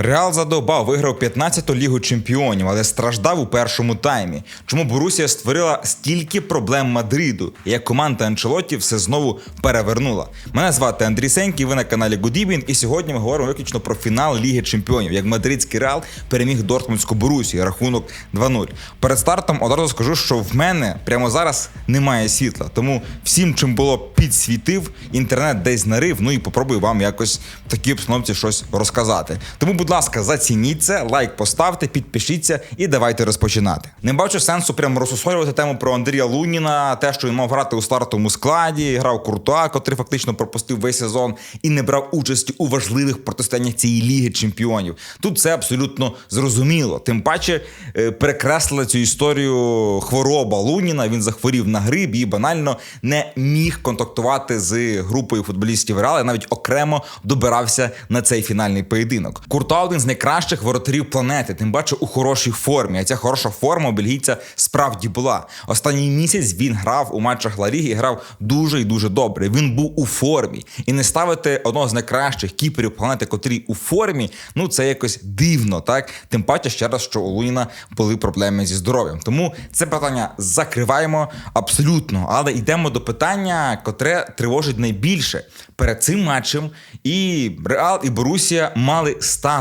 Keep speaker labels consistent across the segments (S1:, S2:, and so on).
S1: Реал задовбав виграв 15-ту лігу чемпіонів, але страждав у першому таймі. Чому Борусія створила стільки проблем Мадриду, як команда Анчелотті все знову перевернула. Мене звати Андрій Сенький, ви на каналі Good і сьогодні ми говоримо виключно про фінал Ліги Чемпіонів, як мадридський Реал переміг Дортмундську Борусію, рахунок 2-0. Перед стартом одразу скажу, що в мене прямо зараз немає світла, тому всім, чим було підсвітив, інтернет десь нарив. Ну і попробую вам якось в такій обстановці щось розказати. Тому, будь ласка, зацініть це, лайк поставте, підпишіться і давайте розпочинати. Не бачу сенсу прямо розсусолювати тему про Андрія Луніна, те, що він мав грати у стартовому складі, грав Куртуа, котрий фактично пропустив весь сезон і не брав участі у важливих протистояннях цієї ліги чемпіонів. Тут це абсолютно зрозуміло. Тим паче е, перекреслила цю історію хвороба Луніна. Він захворів на гриб і банально не міг контактувати з групою футболістів Реала, навіть окремо добирався на цей фінальний поєдинок. Куртуа один з найкращих воротарів планети, тим паче у хорошій формі. А ця хороша форма у бельгійця справді була. Останній місяць він грав у матчах Ла Ліги грав дуже і дуже добре. Він був у формі. І не ставити одного з найкращих кіперів планети, котрий у формі, ну це якось дивно, так? Тим паче ще раз, що у Луїна були проблеми зі здоров'ям. Тому це питання закриваємо абсолютно. Але йдемо до питання, котре тривожить найбільше. Перед цим матчем і Реал, і Борусія мали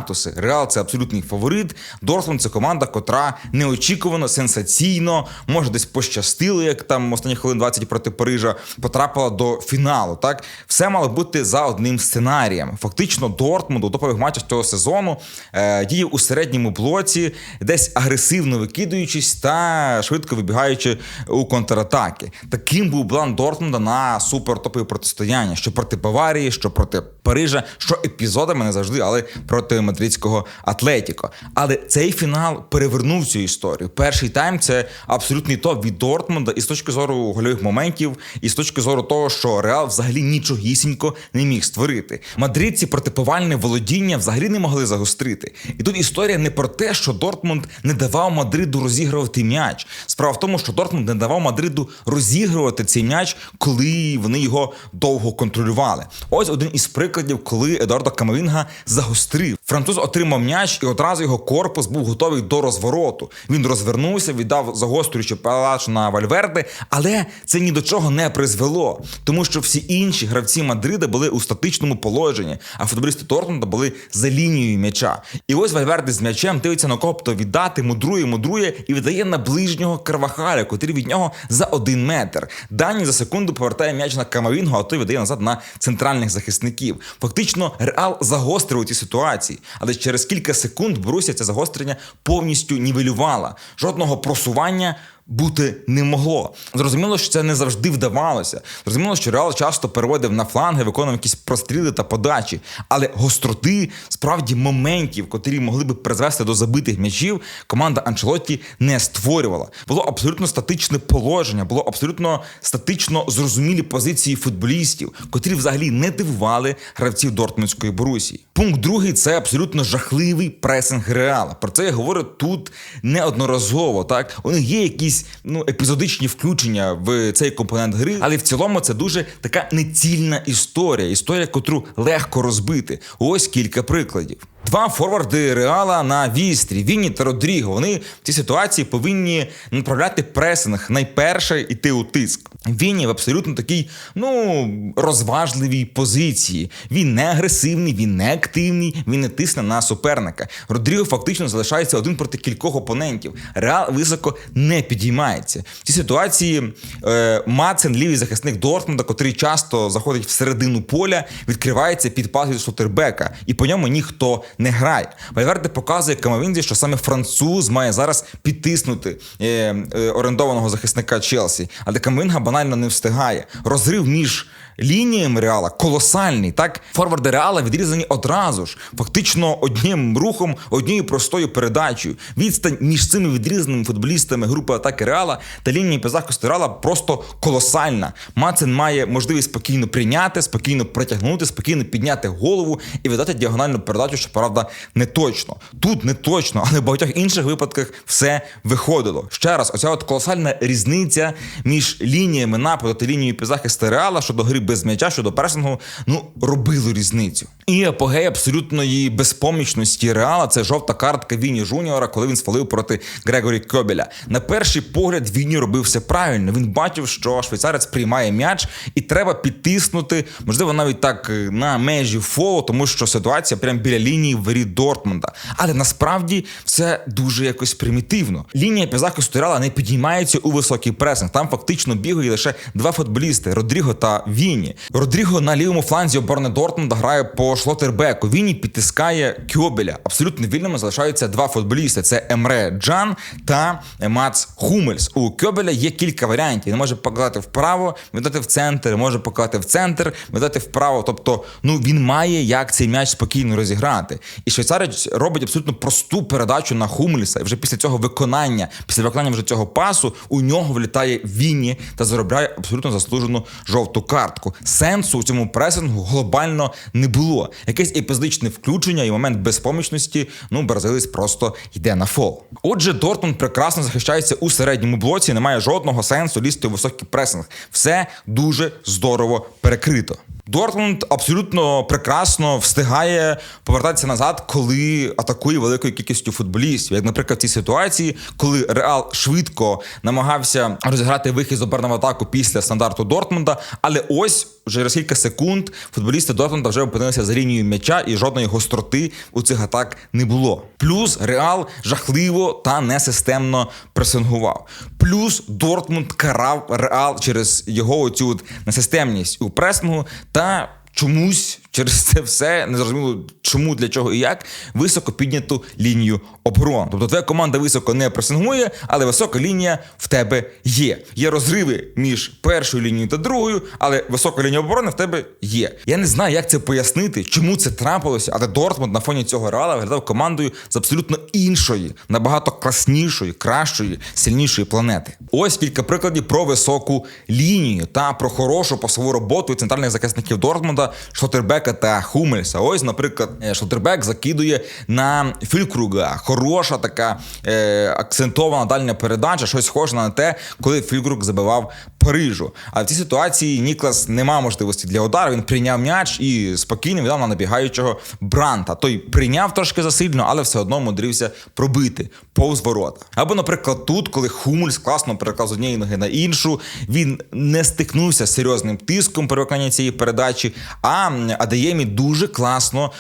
S1: статуси. Реал це абсолютний фаворит. Дортмунд це команда, котра неочікувано, сенсаційно, може десь пощастило, як там останні хвилин 20 проти Парижа потрапила до фіналу. Так все мало бути за одним сценарієм. Фактично, Дортмунд у топових матчах цього сезону е, діяв у середньому блоці, десь агресивно викидуючись та швидко вибігаючи у контратаки. Таким був план Дортмунда на супертопові протистояння, що проти Баварії, що проти Парижа, що епізодами не завжди, але проти мадридського Атлетіко. Але цей фінал перевернув цю історію. Перший тайм це абсолютний топ від Дортмунда, і з точки зору гольових моментів, і з точки зору того, що Реал взагалі нічогісінько не міг створити. Мадридці проти повальне володіння взагалі не могли загострити. І тут історія не про те, що Дортмунд не давав Мадриду розігрувати м'яч. Справа в тому, що Дортмунд не давав Мадриду розігрувати цей м'яч, коли вони його довго контролювали. Ось один із прикладів, коли Едуардо Камавінга загострив. Француз отримав м'яч, і одразу його корпус був готовий до розвороту. Він розвернувся, віддав загострюючи палач на Вальверде, але це ні до чого не призвело, тому що всі інші гравці Мадрида були у статичному положенні, а футболісти Дортмунда були за лінією м'яча. І ось Вальверде з м'ячем дивиться на кого б то віддати, мудрує, мудрує і віддає на ближнього Карвахаля, котрий від нього за один метр. Дані за секунду повертає м'яч на Камавінгу, а той віддає назад на центральних захисників. Фактично, Реал загострив у цій ситуації, але через кілька секунд Брусія це загострення повністю нівелювала. Жодного просування. Бути не могло. Зрозуміло, що це не завжди вдавалося. Зрозуміло, що Реал часто переводив на фланги, виконував якісь простріли та подачі, але гостроти, справді моментів, котрі могли би призвести до забитих м'ячів, команда Анчелотті не створювала. Було абсолютно статичне положення, було абсолютно статично зрозумілі позиції футболістів, котрі взагалі не дивували гравців Дортмундської Борусії. Пункт другий це абсолютно жахливий пресинг Реала. Про це я говорю тут неодноразово. Так у них є якісь ну епізодичні включення в цей компонент гри, але в цілому це дуже така нецільна історія. Історія, котру легко розбити. Ось кілька прикладів. Два форварди Реала на вістрі Вінні та Родріго. Вони в цій ситуації повинні направляти пресинг найперше йти у тиск. Вінні в абсолютно такій ну розважливій позиції. Він не агресивний, він не активний, він не тисне на суперника. Родріго фактично залишається один проти кількох опонентів. Реал високо не підіймається. В цій ситуації е, Мацен, лівий захисник Дортмунда, котрий часто заходить в середину поля, відкривається під пас від Сотербека, і по ньому ніхто не грає. Вальверде показує Камавінзі, що саме француз має зараз підтиснути е, е, орендованого захисника Челсі, але Камавінга банально не встигає. Розрив між лініями Реала колосальний. Так, форварди Реала відрізані одразу ж, фактично одним рухом, однією простою передачею. Відстань між цими відрізаними футболістами групи атаки Реала та лінії захисту Реала просто колосальна. Мацин має можливість спокійно прийняти, спокійно притягнути, спокійно підняти голову і видати діагональну передачу, що правда не точно. Тут не точно, але в багатьох інших випадках все виходило. Ще раз, оця от колосальна різниця між лініями нападу та лінією півзахисту Реала щодо гри без м'яча щодо пресингу, ну робили різницю. І апогей абсолютної безпомічності реала це жовта картка Віні Жуніора, коли він свалив проти Грегорі Кьобеля. На перший погляд Віні робив все правильно. Він бачив, що швейцарець приймає м'яч, і треба підтиснути, можливо, навіть так е, на межі фолу, тому що ситуація прямо біля лінії воріт Дортмунда. Але насправді все дуже якось примітивно. Лінія півзахисту реала не підіймається у високий пресинг. Там фактично бігають лише два футболісти Родріго та Віні. Родріго на лівому фланзі оборони Дортмунда грає по Шлотербеку. Віні підтискає Кьобеля. Абсолютно вільними залишаються два футболісти: це Емре Джан та Мац Хумельс. У Кьобеля є кілька варіантів. Він може показати вправо, віддати в центр, може показати в центр, віддати вправо. Тобто, ну він має як цей м'яч спокійно розіграти. І швейцарець робить абсолютно просту передачу на Хумельса. І вже після цього виконання, після виконання вже цього пасу, у нього влітає Вінні та заробляє абсолютно заслужену жовту картку. Сенсу у цьому пресингу глобально не було. Якесь епізодичне включення і момент безпомічності. Ну, бразилець просто йде на фол. Отже, Дортмунд прекрасно захищається у середньому блоці. Немає жодного сенсу лізти у високий пресинг. Все дуже здорово перекрито. Дортмунд абсолютно прекрасно встигає повертатися назад, коли атакує великою кількістю футболістів. Як, наприклад, в цій ситуації, коли Реал швидко намагався розіграти вихід з оберного атаку після стандарту Дортмунда, але ось через кілька секунд футболісти Дортмунда вже опинилися за лінією м'яча, і жодної гостроти у цих атак не було. Плюс Реал жахливо та несистемно пресингував. Плюс Дортмунд карав Реал через його оцю от несистемність у пресингу та чомусь через це все незрозуміло чому, для чого і як високо підняту лінію оборони. Тобто твоя команда високо не пресингує, але висока лінія в тебе є. Є розриви між першою лінією та другою, але висока лінія оборони в тебе є. Я не знаю, як це пояснити, чому це трапилося, але Дортмунд на фоні цього реала виглядав командою з абсолютно іншої, набагато класнішої, кращої, сильнішої планети. Ось кілька прикладів про високу лінію та про хорошу пасову роботу центральних захисників Дортмунда, Шотербека та Хумельса. Ось, наприклад, Шотербек закидує на Фількруга. Хороша така е, акцентована дальня передача, щось схоже на те, коли Фількруг забивав Парижу. А в цій ситуації Ніклас не мав можливості для удару. Він прийняв м'яч і спокійно віддав на набігаючого Бранта. Той прийняв трошки засильно, але все одно мудрився пробити повз ворота. Або, наприклад, тут, коли Хумульс класно переклав з однієї ноги на іншу, він не стикнувся з серйозним тиском при виконанні цієї передачі. А Адеємі дуже класно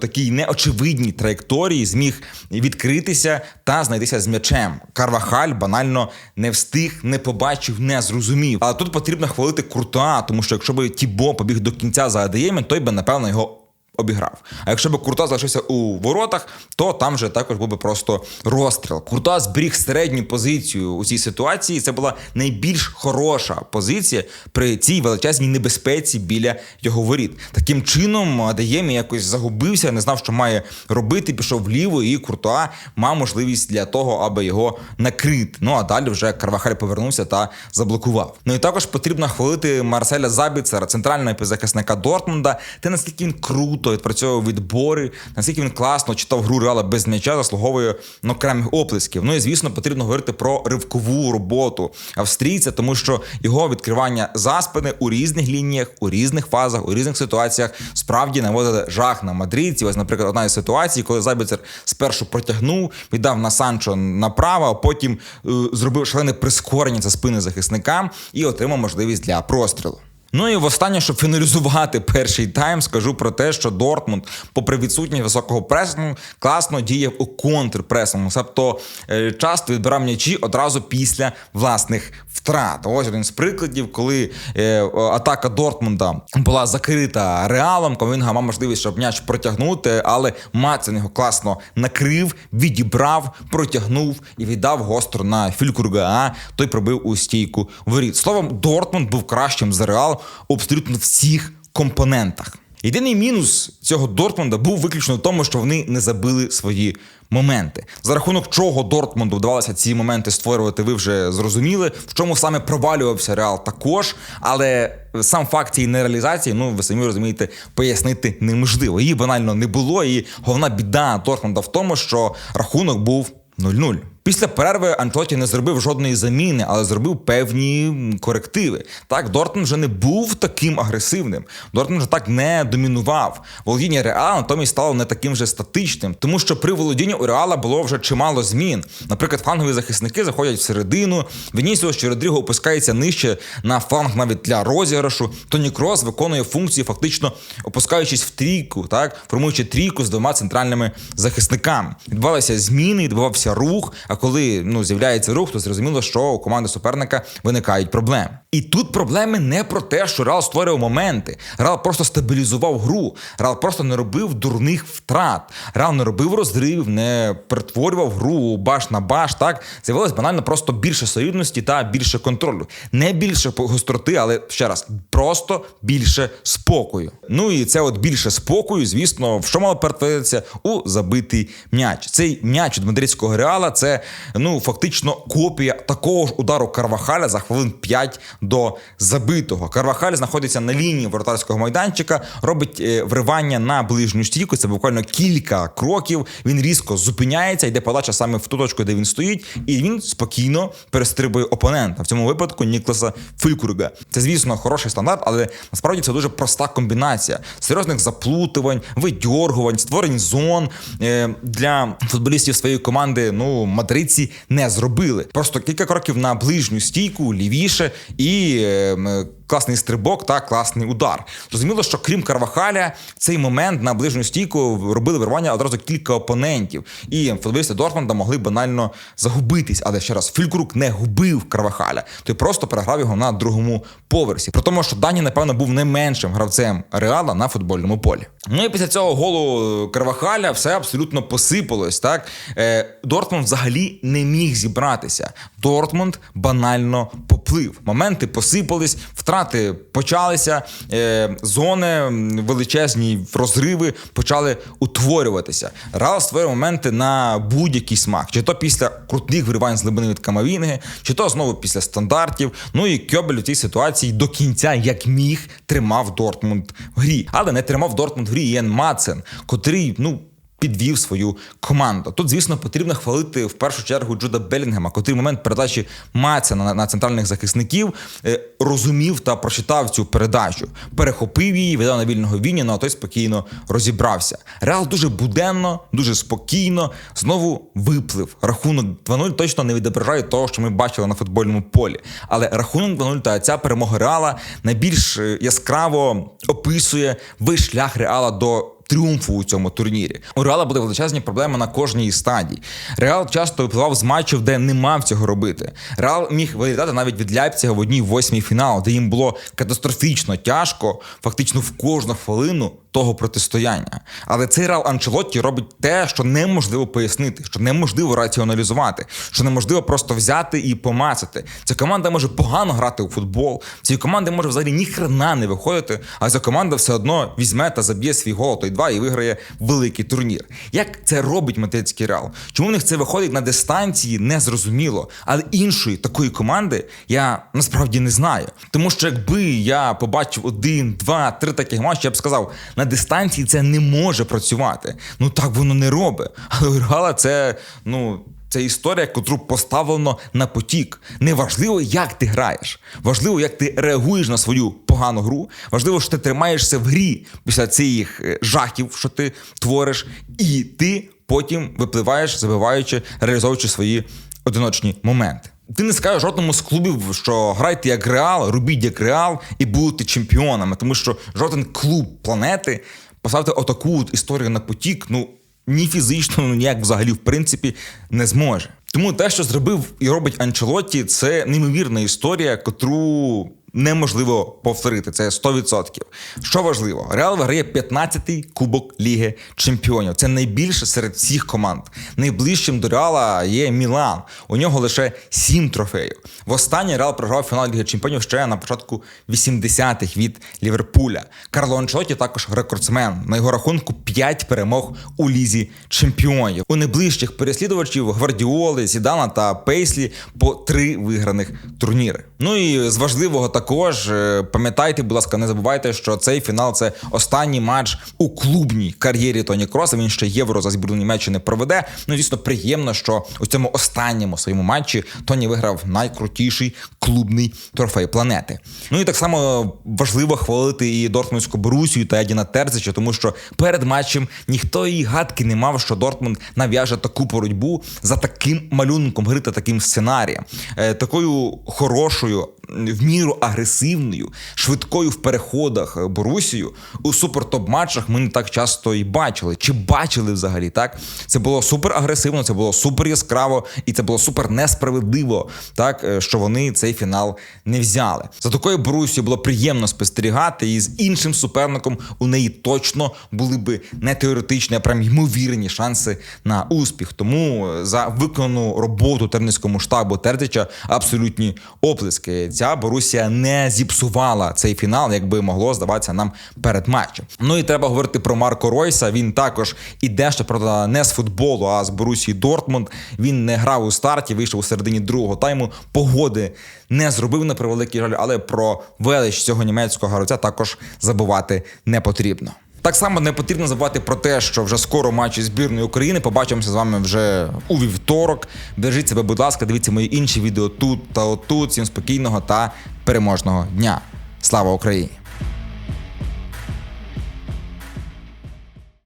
S1: такій неочевидній траєкторії зміг відкритися та знайтися з м'ячем. Карвахаль банально не встиг, не побачив, не зрозумів. Але тут потрібно хвалити Куртуа, тому що якщо би Тібо побіг до кінця за Адеємі, той би напевно його. Обіграв. А якщо б Курта залишився у воротах, то там вже також був би просто розстріл. Курта зберіг середню позицію у цій ситуації. Це була найбільш хороша позиція при цій величезній небезпеці біля його воріт. Таким чином, Адаємі якось загубився, не знав, що має робити. Пішов вліво, і Куртуа мав можливість для того, аби його накрити. Ну а далі вже Карвахаль повернувся та заблокував. Ну і також потрібно хвалити Марселя Забіцера, центрального півзахисника Дортмунда. Те наскільки він круто відпрацьовував відбори, наскільки він класно читав гру Реала без м'яча, заслуговує ну, окремих оплесків. Ну і звісно, потрібно говорити про ривкову роботу австрійця, тому що його відкривання за спини у різних лініях, у різних фазах, у різних ситуаціях справді наводили жах на мадридців. Ось, наприклад, одна із ситуацій, коли Забіцер спершу протягнув, віддав на Санчо направо, а потім е, зробив шалене прискорення за спини захисника і отримав можливість для прострілу. Ну і востаннє, щоб фіналізувати перший тайм, скажу про те, що Дортмунд, попри відсутність високого пресингу, класно діяв у контрпресингу. Тобто е, часто відбирав м'ячі одразу після власних втрат. Ось один з прикладів, коли е, атака Дортмунда була закрита реалом, він мав можливість, щоб м'яч протягнути, але Мацин його класно накрив, відібрав, протягнув і віддав гостро на Фількурга. А той пробив у стійку воріт. Словом, Дортмунд був кращим за реал абсолютно всіх компонентах. Єдиний мінус цього Дортмунда був виключно в тому, що вони не забили свої моменти. За рахунок чого Дортмунду вдавалося ці моменти створювати, ви вже зрозуміли. В чому саме провалювався Реал також, але сам факт цієї нереалізації, ну ви самі розумієте, пояснити неможливо. Її банально не було. І головна біда Дортмунда в тому, що рахунок був 0-0. Після перерви Анчелоті не зробив жодної заміни, але зробив певні корективи. Так, Дортмунд вже не був таким агресивним. Дортмунд вже так не домінував. Володіння Реала натомість стало не таким же статичним, тому що при володінні у Реала було вже чимало змін. Наприклад, флангові захисники заходять всередину. Вінісіус чи Родріго опускається нижче на фланг навіть для розіграшу. Тоні Крос виконує функції, фактично опускаючись в трійку, так формуючи трійку з двома центральними захисниками. Відбувалися зміни, відбувався рух. А коли ну з'являється рух, то зрозуміло, що у команди суперника виникають проблеми. І тут проблеми не про те, що Реал створював моменти. Реал просто стабілізував гру. Реал просто не робив дурних втрат. Реал не робив розривів, не перетворював гру баш на баш. Так з'явилось банально просто більше солідності та більше контролю. Не більше гостроти, але ще раз, просто більше спокою. Ну і це от більше спокою, звісно, в що мало перетворитися у забитий м'яч. Цей м'яч від мадридського реала це ну фактично копія такого ж удару Карвахаля за хвилин 5 до забитого. Карвахаль знаходиться на лінії воротарського майданчика, робить е, вривання на ближню стійку. Це буквально кілька кроків. Він різко зупиняється, йде подача саме в ту точку, де він стоїть, і він спокійно перестрибує опонента. В цьому випадку Нікласа Филькурга. Це, звісно, хороший стандарт, але насправді це дуже проста комбінація серйозних заплутувань, видьоргувань, створень зон е, для футболістів своєї команди. Ну, мадридці не зробили. Просто кілька кроків на ближню стійку, лівіше і. Е, класний стрибок та класний удар. Зрозуміло, що крім Карвахаля, цей момент на ближню стійку робили вирвання одразу кілька опонентів, і футболісти Дортмунда могли банально загубитись. Але ще раз Фількрук не губив Карвахаля, той просто переграв його на другому поверсі. При тому, що Дані, напевно, був не меншим гравцем Реала на футбольному полі. Ну і після цього голу Карвахаля все абсолютно посипалось. Так е, Дортмунд взагалі не міг зібратися. Дортмунд банально поплив. Моменти посипались, втрати почалися, е, зони величезні розриви почали утворюватися. Реал створює моменти на будь-який смак, чи то після крутних виривань з глибини від Камавінги, чи то знову після стандартів. Ну і Кьобель у цій ситуації до кінця, як міг, тримав Дортмунд в грі, але не тримав Дортмунд в грі Єн Мацен, котрий, ну підвів свою команду. Тут, звісно, потрібно хвалити в першу чергу Джуда Белінгема, котрий в момент передачі Маца на, на центральних захисників е, розумів та прочитав цю передачу, перехопив її, видав на вільного Вініна, а той спокійно розібрався. Реал дуже буденно, дуже спокійно знову виплив. Рахунок 2-0 точно не відображає того, що ми бачили на футбольному полі. Але рахунок 2-0 та ця перемога Реала найбільш е, яскраво описує весь шлях Реала до тріумфу у цьому турнірі. У Реала були величезні проблеми на кожній стадії. Реал часто випливав з матчів, де не мав цього робити. Реал міг вилітати навіть від Ляйпціга в одній восьмій фіналу, де їм було катастрофічно тяжко, фактично в кожну хвилину того протистояння. Але цей Реал Анчелотті робить те, що неможливо пояснити, що неможливо раціоналізувати, що неможливо просто взяти і помацати. Ця команда може погано грати у футбол. Цій команди може взагалі ні хрена не виходити, а ця команда все одно візьме та заб'є свій гол, той два і виграє великий турнір. Як це робить мадридський Реал? Чому в них це виходить на дистанції? Незрозуміло. Але іншої такої команди я насправді не знаю. Тому що якби я побачив один, два, три таких матчі, я б сказав на дистанції це не може працювати. Ну так воно не робить. Але у це ну. Це історія, яку поставлено на потік. Неважливо, як ти граєш. Важливо, як ти реагуєш на свою погану гру. Важливо, що ти тримаєшся в грі після цих е, жахів, що ти твориш, і ти потім випливаєш, забиваючи, реалізовуючи свої одиночні моменти. Ти не скажеш жодному з клубів, що грайте як реал, робіть як реал і будете чемпіонами, тому що жоден клуб планети поставити отаку історію на потік, ну ні фізично, ну ніяк взагалі в принципі не зможе. Тому те, що зробив і робить Анчелотті, це неймовірна історія, котру неможливо повторити. Це 100%. Що важливо, Реал виграє 15-й кубок Ліги Чемпіонів. Це найбільше серед всіх команд. Найближчим до Реала є Мілан. У нього лише 7 трофеїв. Востаннє Реал програв фінал Ліги Чемпіонів ще на початку 80-х від Ліверпуля. Карло Анчоті також рекордсмен. На його рахунку 5 перемог у лізі чемпіонів. У найближчих переслідувачів Гвардіоли, Зідана та Пейслі по 3 виграних турніри. Ну і з важливого також е, пам'ятайте, будь ласка, не забувайте, що цей фінал це останній матч у клубній кар'єрі Тоні Кроса. Він ще євро за збірну Німеччини проведе. Ну, звісно, приємно, що у цьому останньому своєму матчі Тоні виграв найкрутіший клубний трофей планети. Ну і так само важливо хвалити і Дортмундську Борусію та Едіна Терзича, тому що перед матчем ніхто і гадки не мав, що Дортмунд нав'яже таку боротьбу за таким малюнком гри та таким сценарієм, Е, такою хорошою, в міру агресивною, швидкою в переходах Борусію у супер-топ-матчах ми не так часто і бачили. Чи бачили взагалі так? Це було супер агресивно, це було супер яскраво, і це було супер несправедливо, так е, що вони цей фінал не взяли. За такою Борусією було приємно спостерігати, і з іншим суперником у неї точно були би не теоретичні, а прям ймовірні шанси на успіх. Тому е, за виконану роботу тернівському штабу Тердича абсолютні оплески. Ця Борусія не зіпсувала цей фінал, якби могло здаватися нам перед матчем. Ну і треба говорити про Марко Ройса. Він також іде ще правда не з футболу, а з Борусії Дортмунд. Він не грав у старті, вийшов у середині другого тайму. Погоди не зробив на превеликий жаль, але про велич цього німецького гравця також забувати не потрібно. Так само не потрібно забувати про те, що вже скоро матчі збірної України. Побачимося з вами вже у вівторок. Бережіть себе, будь ласка, дивіться мої інші відео тут та отут. Всім спокійного та переможного дня. Слава Україні!